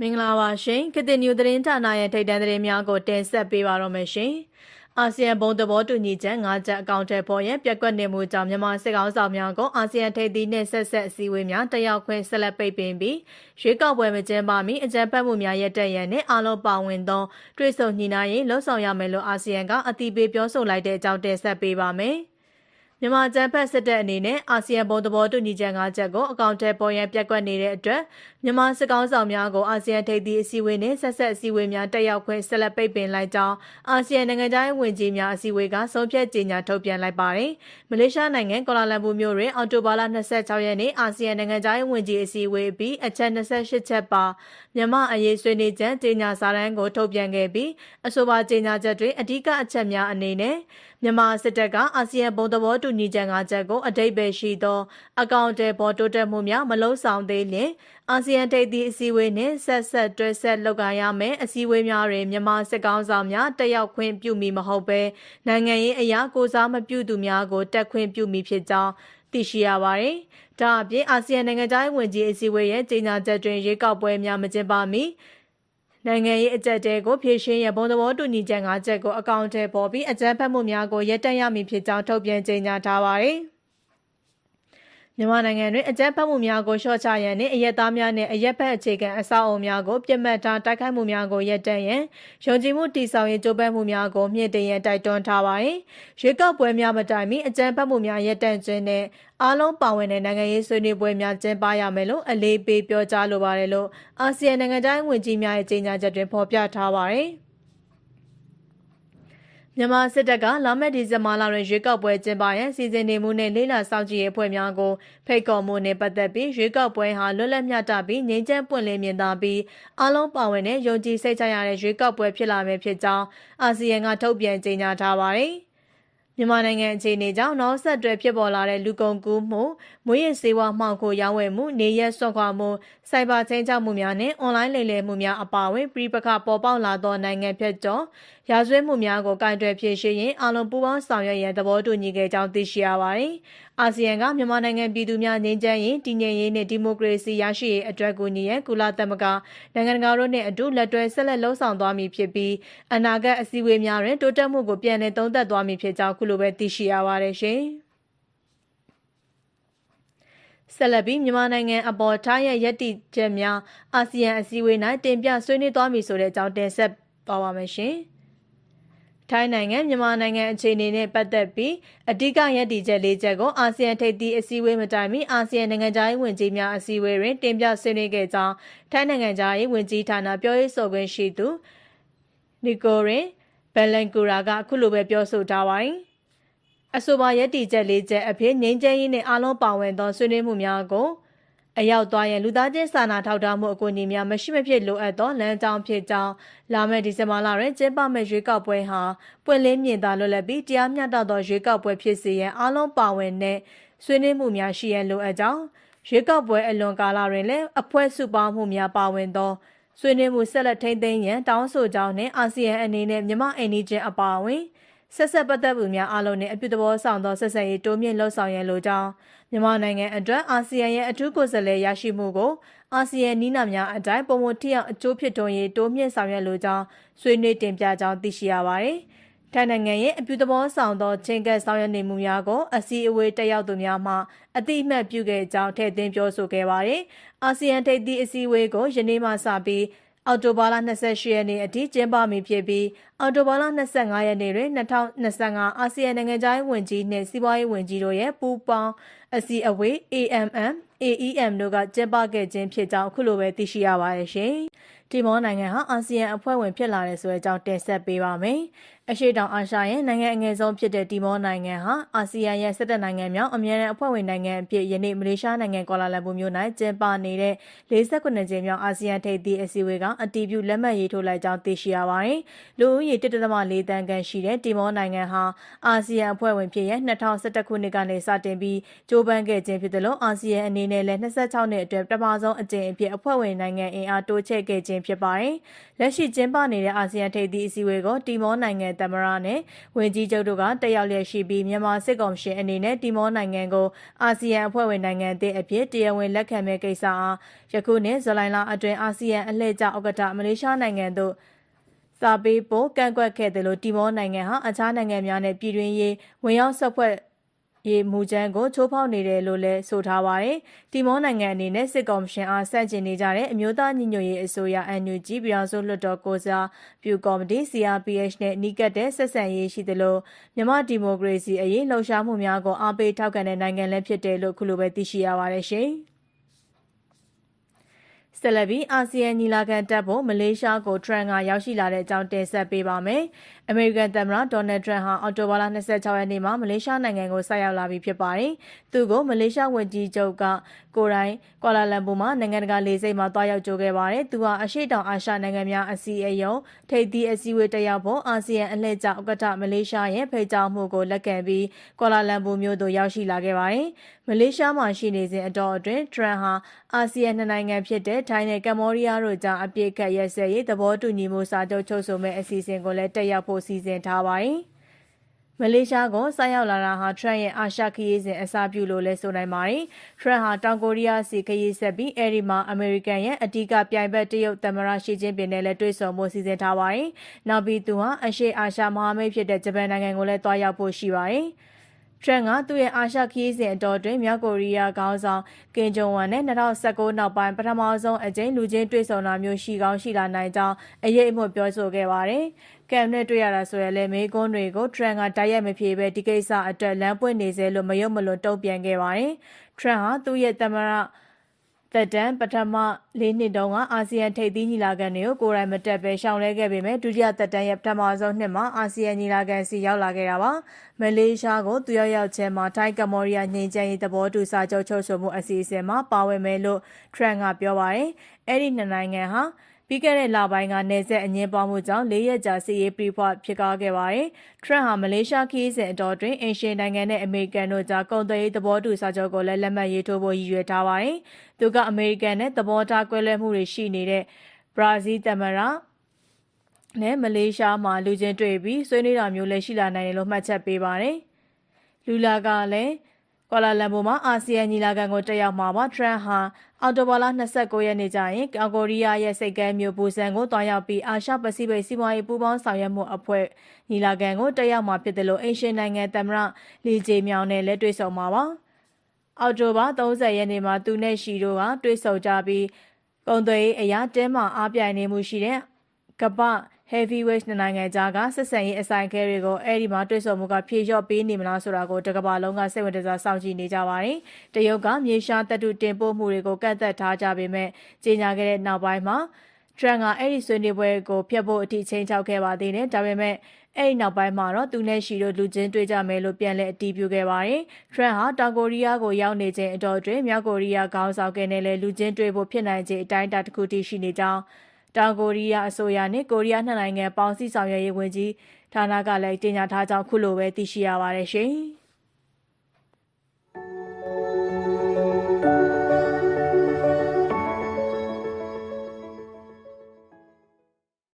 မင်္ဂလာပါရှင်ကတိနျူသတင်းဌာနရဲ့ထိပ်တန်းသတင်းများကိုတင်ဆက်ပေးပါတော့မယ်ရှင်အာဆီယံဘုံသဘောတူညီချက်၅ချက်အကောင့်ထဲပေါ်ရဲ့ပြက်ကွက်နေမှုကြောင့်မြန်မာစစ်ကောင်ဆောင်များကိုအာဆီယံထိပ်သီးနှင့်ဆက်ဆက်အစည်းအဝေးများတက်ရောက်ခွင့်ဆက်လက်ပိတ်ပင်ပြီးရွေးကောက်ပွဲမကျင်းပမီအကြံဖတ်မှုများရဲ့တက်ရန်နဲ့အားလုံးပါဝင်သောတွေ့ဆုံညှိနှိုင်းရေးလှုံ့ဆော်ရမယ်လို့အာဆီယံကအတည်ပြုပြောဆိုလိုက်တဲ့အကြောင်းတင်ဆက်ပေးပါမယ်။ မြန်မာကျန်းဖက်စစ်တပ်အနေနဲ့အာဆီယံဘုံသဘောတူညီချက်၅ချက်ကိုအကောင့်ထဲပေါ်ရန်ပြက်ကွက်နေတဲ့အတွက်မြန်မာစစ်ကောင်ဆောင်များကိုအာဆီယံထိပ်သီးအစည်းအဝေးနဲ့ဆက်ဆက်အစည်းအဝေးများတက်ရောက်ခွင့်ဆက်လက်ပိတ်ပင်လိုက်ကြောင်းအာဆီယံနိုင်ငံသားရေးဝန်ကြီးများအစည်းအဝေးကဆုံးဖြတ်ကြေညာထုတ်ပြန်လိုက်ပါတယ်။မလေးရှားနိုင်ငံကွာလာလမ်ပူမြို့တွင်အော်တိုဘာလ26ရက်နေ့အာဆီယံနိုင်ငံသားရေးဝန်ကြီးအစည်းအဝေးပြီးအချက်28ချက်ပါမြန်မာအရေးဆွေးနွေးချက်ကြေညာစာတမ်းကိုထုတ်ပြန်ခဲ့ပြီးအဆိုပါကြေညာချက်တွင်အဓိကအချက်များအနေနဲ့ မြန်မာစစ်တပ်ကအာဆီယံဘုံသဘောတူညီချက်၅ချက်ကိုအတိတ်ပဲရှိသောအကောင့်တွေပေါ်တိုးတက်မှုများမလုံးဆောင်သေးလျင်အာဆီယံထိပ်သီးအစည်းအဝေးနှင့်ဆက်ဆက်တွဲဆက်လုပ်ကိုင်ရမယ်အစည်းအဝေးများတွင်မြန်မာစစ်ကောင်ဆောင်များတက်ရောက်ခွင့်ပြုမည်မဟုတ်ဘဲနိုင်ငံရေးအရာကိုစားမပြုသူများကိုတက်ခွင့်ပြုမည်ဖြစ်ကြောင်းသိရှိရပါတယ်။ဒါအပြင်အာဆီယံနိုင်ငံသားဝင်ကြီးအစည်းအဝေးရဲ့ကြေညာချက်တွင်ရွေးကောက်ပွဲများမကျင်းပမီ နိုင်ငံရေးအကြက်တဲကိုဖြည့်ရှင်းရဘုံသဘောတူညီချက်၅ချက်ကိုအကောင့်ထဲပေါ်ပြီးအကြမ်းဖက်မှုများကိုရပ်တန့်ရမည်ဖြစ်ကြောင်းထုတ်ပြန်ကြေညာထားပါတယ်။ မြန်မာနိုင်ငံတွင်အကြမ်းဖက်မှုများကိုလျှော့ချရန်နှင့်အရက်သားများနှင့်အရက်ဖက်အခြေခံအဆောက်အအုံများကိုပြစ်မှတ်ထားတိုက်ခိုက်မှုများကိုရပ်တန့်ရန်ယုံကြည်မှုတည်ဆောက်ရေးကြိုးပမ်းမှုများကိုမြင့်တင်ရန်တိုက်တွန်းထားပါသည်။ရွေးကောက်ပွဲများမတိုင်မီအကြမ်းဖက်မှုများရပ်တန့်ခြင်းနှင့်အားလုံးပါဝင်တဲ့နိုင်ငံရေးဆွေးနွေးပွဲများကျင်းပရမယ်လို့အလေးပေးပြောကြားလိုပါတယ်လို့အာဆီယံနိုင်ငံသားဝင်ကြီးများရဲ့ကြေညာချက်တွင်ဖော်ပြထားပါတယ်။ မြန်မာစစ်တပ်ကလာမယ့်ဒီဇင်ဘာလတွင်ရွေးကောက်ပွဲကျင်းပရန်စီစဉ်နေမှုနဲ့လေးလာစောင့်ကြည့်ရေးအဖွဲ့များကိုဖိတ်ခေါ်မှုနဲ့ပတ်သက်ပြီးရွေးကောက်ပွဲဟာလွတ်လပ်မျှတပြီးငြိမ်းချမ်းပွင့်လင်းမြင်သာပြီးအလုံးပါဝင်တဲ့ယုံကြည်စိတ်ချရတဲ့ရွေးကောက်ပွဲဖြစ်လာမယ်ဖြစ်ကြောင်းအာဆီယံကထုတ်ပြန်ကြေညာထားပါတယ်။မြန်မာနိုင်ငံအခြေအနေကြောင့်နောက်ဆက်တွဲဖြစ်ပေါ်လာတဲ့လူကုန်ကူးမှုမွေးရစေဝါမှောင်ခိုရောင်းဝယ်မှုနေရက်ဆွတ်ခွာမှုစိုက်ဘာချင်းချမှုများနဲ့အွန်လိုင်းလိမ်လည်မှုများအပါအဝင်ပြည်ပခပေါ်ပေါက်လာသောနိုင်ငံဖြတ်ကျော် ရာဇဝတ်မှုများကိုကင်တွယ်ဖြေရှင်းရင်အလုံးပူးပေါင်းဆောင်ရွက်ရန်သဘောတူညီခဲ့ကြောင်းသိရှိရပါတယ်။အာဆီယံကမြန်မာနိုင်ငံပြည်သူများငြိမ်းချမ်းရေးတည်ငြိမ်ရေးနဲ့ဒီမိုကရေစီရရှိရေးအတွက်ကူညီရန်ကုလသမဂ္ဂနိုင်ငံတကာတို့နဲ့အတူလက်တွဲဆက်လက်လှုံ့ဆော်သွားမည်ဖြစ်ပြီးအနာဂတ်အစည်းအဝေးများတွင်တိုးတက်မှုကိုပြန်လည်သုံးသပ်သွားမည်ဖြစ်ကြောင်းခုလိုပဲသိရှိရပါတယ်ရှင်။ဆက်လက်ပြီးမြန်မာနိုင်ငံအပေါ်ထားရရည်တည်ချက်များအာဆီယံအစည်းအဝေး၌တင်ပြဆွေးနွေးသွားမည်ဆိုတဲ့အကြောင်းတင်ဆက်ပါပါမယ်ရှင်။ ထိုင်းနိုင်ငံမြန်မာနိုင်ငံအခြေအနေနဲ့ပတ်သက်ပြီးအဓိကရည်တည်ချက်လေးချက်ကိုအာဆီယံထိပ်သီးအစည်းအဝေးမတိုင်မီအာဆီယံနိုင်ငံသားရေးဝန်ကြီးများအစည်းအဝေးတွင်တင်ပြဆွေးနွေးခဲ့ကြောင်းထိုင်းနိုင်ငံသားရေးဝန်ကြီးဌာနပြောရေးဆိုခွင့်ရှိသူနီကိုရင်ဘယ်လန်ကူရာကအခုလိုပဲပြောဆိုထားပါတယ်အဆိုပါရည်တည်ချက်လေးချက်အဖြစ်ငြိမ်းချမ်းရေးနဲ့အားလုံးပါဝင်သောဆွေးနွေးမှုများကို အရောက်သွားရင်လူသားချင်းစာနာထောက်ထားမှုအကူအညီများမရှိမဖြစ်လိုအပ်သောလမ်းကြောင်းဖြစ်ကြောင်းလာမယ့်ဒီဇင်ဘာလတွင်ကျင်းပမယ့်ရွေးကောက်ပွဲဟာပွင့်လင်းမြင်သာလွတ်လပ်ပြီးတရားမျှတသောရွေးကောက်ပွဲဖြစ်စေရန်အားလုံးပါဝင်တဲ့ဆွေးနွေးမှုများရှိရန်လိုအပ်ကြောင်းရွေးကောက်ပွဲအလွန်ကာလတွင်လည်းအဖွဲ့စုပေါင်းမှုများပါဝင်သောဆွေးနွေးမှုဆက်လက်ထိန်းသိမ်းရန်တောင်းဆိုကြောင်းနှင့်အာဆီယံအနေနဲ့မြန်မာအိန္ဒိချင်းအပါအဝင် ဆက်ဆက်ပတ်သက်မှုများအလုံးနဲ့အပြုသဘောဆောင်သောဆက်ဆံရေးတိုးမြင့်လှုပ်ဆောင်ရန်လိုကြောင်းမြန်မာနိုင်ငံအတွက်အာဆီယံရဲ့အထူးကိုယ်စားလှယ်ရရှိမှုကိုအာဆီယံနီးနာများအတိုင်းပုံမထိအောင်အကျိုးဖြစ်ထွန်းရေးတိုးမြင့်ဆောင်ရွက်လိုကြောင်းဆွေးနွေးတင်ပြကြောင်းသိရှိရပါတယ်။ထိုင်းနိုင်ငံရဲ့အပြုသဘောဆောင်သောချင်းကပ်ဆောင်ရွက်နေမှုများကိုအစည်းအဝေးတက်ရောက်သူများမှအတိအမှတ်ပြုခဲ့ကြောင်းထည့်သွင်းပြောဆိုခဲ့ပါတယ်။အာဆီယံထိပ်သီးအစည်းအဝေးကိုယနေ့မှစပြီး အော်တိုဘာလ28ရက်နေ့အထိကျင်းပမည်ဖြစ်ပြီးအော်တိုဘာလ25ရက်နေ့တွင်2025အာဆီယံနိုင်ငံသားရေးဝန်ကြီးနှင့်စီးပွားရေးဝန်ကြီးတို့ရဲ့ပူးပေါင်း အစည်းအဝေး AMM AEM တို့ကကျင်းပခဲ့ခြင်းဖြစ်ကြောင်းအခုလိုပဲသိရှိရပါတယ်ရှင်။တီမောနိုင်ငံဟာအာဆီယံအဖွဲ့ဝင်ဖြစ်လာတဲ့ဆိုတဲ့အကြောင်းတင်ဆက်ပေးပါမယ်။အရှေ့တောင်အာရှရဲ့နိုင်ငံအငယ်ဆုံးဖြစ်တဲ့တီမောနိုင်ငံဟာအာဆီယံရဲ့စစ်တပ်နိုင်ငံမြောက်အမြဲတမ်းအဖွဲ့ဝင်နိုင်ငံအဖြစ်ယနေ့မလေးရှားနိုင်ငံကွာလာလမ်ပူမြို့၌ကျင်းပနေတဲ့49ကြိမ်မြောက်အာဆီယံထိပ်သီးအစည်းအဝေးကအတည်ပြုလက်မှတ်ရေးထိုးလိုက်ကြောင်းသိရှိရပါတယ်။လူဦးရေ1.4တန်းခန့်ရှိတဲ့တီမောနိုင်ငံဟာအာဆီယံအဖွဲ့ဝင်ဖြစ်ရဲ့2011ခုနှစ်ကနေစတင်ပြီးကြိုးပမ်းခဲ့ခြင်းဖြစ်တယ်လို့အာဆီယံအနေနဲ့လည်း26နှစ်အတွင်းပထမဆုံးအကြိမ်အဖြစ်အဖွဲ့ဝင်နိုင်ငံအင်အားတိုးချဲ့ခဲ့ခြင်းဖြစ်ပါတယ်။လက်ရှိကျင်းပနေတဲ့အာဆီယံထိပ်သီးအစည်းအဝေးကိုတီမောနိုင်ငံသမ္မတနဲ့ဝန်ကြီးချုပ်တို့ကတက်ရောက်လျက်ရှိပြီးမြန်မာစစ်ကောင်ရှင်အနေနဲ့တီမောနိုင်ငံကိုအာဆီယံအဖွဲ့ဝင်နိုင်ငံအသစ်အဖြစ်တရားဝင်လက်ခံမဲ့ကိစ္စအားယခုနှစ်ဇူလိုင်လအတွင်းအာဆီယံအလှည့်ကျဥက္ကဋ္ဌမလေးရှားနိုင်ငံသို့စာပေးပို့ကန့်ကွက်ခဲ့တယ်လို့တီမောနိုင်ငံဟာအခြားနိုင်ငံများနဲ့ပြည်တွင်းရေးဝင်ရောက်ဆက်ဖွဲ့ ရေမူချမ်းကိုချိုးဖောက်နေတယ်လို့လည်းဆိုထားပါတယ်။တီမောနိုင်ငံအနေနဲ့စစ်ကော်မရှင်အားဆန့်ကျင်နေကြတဲ့အမျိုးသားညီညွတ်ရေးအစိုးရ NUG ပြည်ထောင်စုလွှတ်တော်ကိုစားပြုကော်မတီ CRPH နဲ့နှီးကပ်တဲ့ဆက်ဆံရေးရှိသလိုမြန်မာဒီမိုကရေစီအရေးလှုံ့ဆော်မှုများကိုအားပေးထောက်ခံတဲ့နိုင်ငံလည်းဖြစ်တယ်လို့ခုလိုပဲသိရှိရပါတယ်ရှင်။ဆက်လက်ပြီးအာဆီယံညီလာခံတက်ဖို့မလေးရှားကိုထရန်ကရောက်ရှိလာတဲ့အကြောင်းတင်ဆက်ပေးပါမယ်။ အမေရိကန်သမ္မတဒေါ်နယ်ထရန့်ဟာအော်တိုဘာလ26ရက်နေ့မှာမလေးရှားနိုင်ငံကိုဆိုက်ရောက်လာပြီဖြစ်ပါတယ်။သူကိုမလေးရှားဝန်ကြီးချုပ်ကကိုရိုင်းကွာလာလမ်ပူမှာနိုင်ငံတကာလေဆိပ်မှာတွားရောက်ကြိုခဲ့ပါတယ်။သူဟာအရှိတောင်အာရှနိုင်ငံများအစည်းအရုံးထိပ်သီးအစည်းအဝေးတက်ရောက်ဖို့အာဆီယံအလှည့်ကျဥက္ကဋ္ဌမလေးရှားရဲ့ဖိတ်ကြားမှုကိုလက်ခံပြီးကွာလာလမ်ပူမြို့သို့ရောက်ရှိလာခဲ့ပါတယ်။မလေးရှားမှာရှိနေစဉ်အတော်အတွင်းထရန့်ဟာအာဆီယံနှစ်နိုင်ငံဖြစ်တဲ့ထိုင်းနဲ့ကမ္ဘောဒီးယားတို့ကြားအပြစ်ခတ်ရက်စက်ရေးသဘောတူညီမှုစာချုပ်ချုပ်ဆိုမဲ့အစီအစဉ်ကိုလည်းတက်ရောက်ဖို့စီစဉ်ထားပါတယ်။မလေးရှားကိုဆိုက်ရောက်လာတာဟာထရန့်ရဲ့အာရှခရီးစဉ်အစားပြုလို့လဲဆိုနိုင်ပါတယ်။ထရန့်ဟာတောင်ကိုရီးယားစီခရီးဆက်ပြီးအဲဒီမှာအမေရိကန်ရဲ့အဓိကပြိုင်ဘက်တရုတ်သမ္မတရှီကျင်းပင်နဲ့လည်းတွေ့ဆုံဖို့စီစဉ်ထားပါတယ်။နောက်ပြီးသူဟာအရှေ့အာရှမဟာမိတ်ဖြစ်တဲ့ဂျပန်နိုင်ငံကိုလည်းတွားရောက်ဖို့ရှိပါတယ်။ ထရန်ကသူ့ရဲ့အာရှခရီးစဉ်အတော်တွင်မြောက်ကိုရီးယားခေါင်းဆောင်ကင်ဂျုံဝမ်နဲ့2019နောက်ပိုင်းပထမဆုံးအကြိမ်လူချင်းတွေ့ဆုံတာမျိုးရှိကောင်းရှိလာနိုင်ကြောင်းအရေးအမှုပြောဆိုခဲ့ပါတယ်။ကမ်နဲ့တွေ့ရတာဆိုရင်လည်းမေကွန်းတွေကိုထရန်ကတိုက်ရိုက်မဖြေပဲဒီကိစ္စအတွက်လမ်းပွင့်နေစေလို့မယုံမလွန်တုံ့ပြန်ခဲ့ပါတယ်။ထရန်ဟာသူ့ရဲ့သမ္မတ သက်တမ်းပထမ၄နှစ်တုန်းကအာဆီယံထိပ်သီးညီလာခံတွေကိုကိုယ်တိုင်မတက်ပဲရှောင်လဲခဲ့ပေမဲ့ဒုတိယသက်တမ်းရဲ့ပထမဆုံးနှစ်မှာအာဆီယံညီလာခံစီရောက်လာခဲ့တာပါမလေးရှားကိုသူရောက်ရောက်ချင်းမှာထိုင်းကမ္ဘောဒီးယားငြိမ်းချမ်းရေးသဘောတူစာချုပ်ချုပ်ဆိုမှုအစီအစဉ်မှာပါဝင်မယ်လို့ထရန်ကပြောပါတယ်အဲ့ဒီနှစ်နိုင်ငံဟာ ပြီးခဲ့တဲ့လပိုင်းကနေဆက်အငင်းပွားမှုကြောင့်၄ရက်ကြာစစ်ရေးပြပွားဖြစ်ကားခဲ့ပါတယ်။ထရန့်ဟာမလေးရှားခီးစဉ်အတော်တွင်အင်ရှင်နိုင်ငံနဲ့အမေရိကန်တို့ကြားကုန်သွယ်ရေးသဘောတူစာချုပ်ကိုလည်းလက်မှတ်ရေးထိုးဖို့ရည်ရွယ်ထားပါတယ်။သူကအမေရိကန်နဲ့သဘောထားကွဲလွဲမှုတွေရှိနေတဲ့ဘရာဇီးသမ္မတနဲ့မလေးရှားမှာလူချင်းတွေ့ပြီးဆွေးနွေးတာမျိုးလည်းရှိလာနိုင်တယ်လို့မှတ်ချက်ပေးပါတယ်။လူလာကလည်း ကွာလာလမ်ပူမှာအာဆီယံညီလာခံကိုတက်ရောက်မှာပါထရန့်ဟာအော်တိုဘာလ29ရက်နေ့ကျရင်ကော်ကိုရီးယားရဲ့စိတ်ကဲမျိုးပူဇံကိုတွားရောက်ပြီးအာရှပစိဖိတ်စီးပွားရေးပူးပေါင်းဆောင်ရွက်မှုအဖွဲ့ညီလာခံကိုတက်ရောက်မှာဖြစ်တယ်လို့အင်ရှင်နိုင်ငံသမ္မတလီဂျေမြောင်နဲ့လည်းတွေ့ဆုံမှာပါအော်တိုဘာ30ရက်နေ့မှာသူနဲ့ရှီတို့ကတွေ့ဆုံကြပြီးကုန်သွယ်ရေးအရာတင်းမာအားပြိုင်နေမှုရှိတဲ့ကပ္ပ heavyweight နိုင်ငံကြားကဆက်ဆံရေးအဆိုင်ခဲတွေကိုအဲ့ဒီမှာတွေ့ဆုံမှုကဖြေလျော့ပေးနေမလားဆိုတာကိုတကဘာလုံးကစိတ်ဝင်စားစောင့်ကြည့်နေကြပါတယ်။တရုတ်ကမြေရှားတပ်တုတင်ပို့မှုတွေကိုကန့်သက်ထားကြပေမဲ့ကြေညာခဲ့တဲ့နောက်ပိုင်းမှာထရန်ကအဲ့ဒီဆွေးနွေးပွဲကိုဖျက်ဖို့အထိချိန်ချောက်ခဲ့ပါသေးတယ်။ဒါပေမဲ့အဲ့ဒီနောက်ပိုင်းမှာတော့သူနဲ့ရှီတို့လူချင်းတွေ့ကြမယ်လို့ပြန်လည်အတည်ပြုခဲ့ပါတယ်။ထရန်ဟာတောင်ကိုရီးယားကိုရောက်နေခြင်းအတော်တွင်မြောက်ကိုရီးယားခေါင်းဆောင်ကနဲ့လည်းလူချင်းတွေ့ဖို့ဖြစ်နိုင်ခြင်းအတိုင်းအတာတစ်ခုတည်းရှိနေကြောင်း တောင်ကိုရီးယားအစိုးရနဲ့ကိုရီးယားနှစ်နိုင်ငံပေါင်းစည်းဆောင်ရွက်ရေးဝန်ကြီးဌာနကလည်းကြေညာထားကြောင်းခုလိုပဲသိရှိရပါတယ်ရှင်။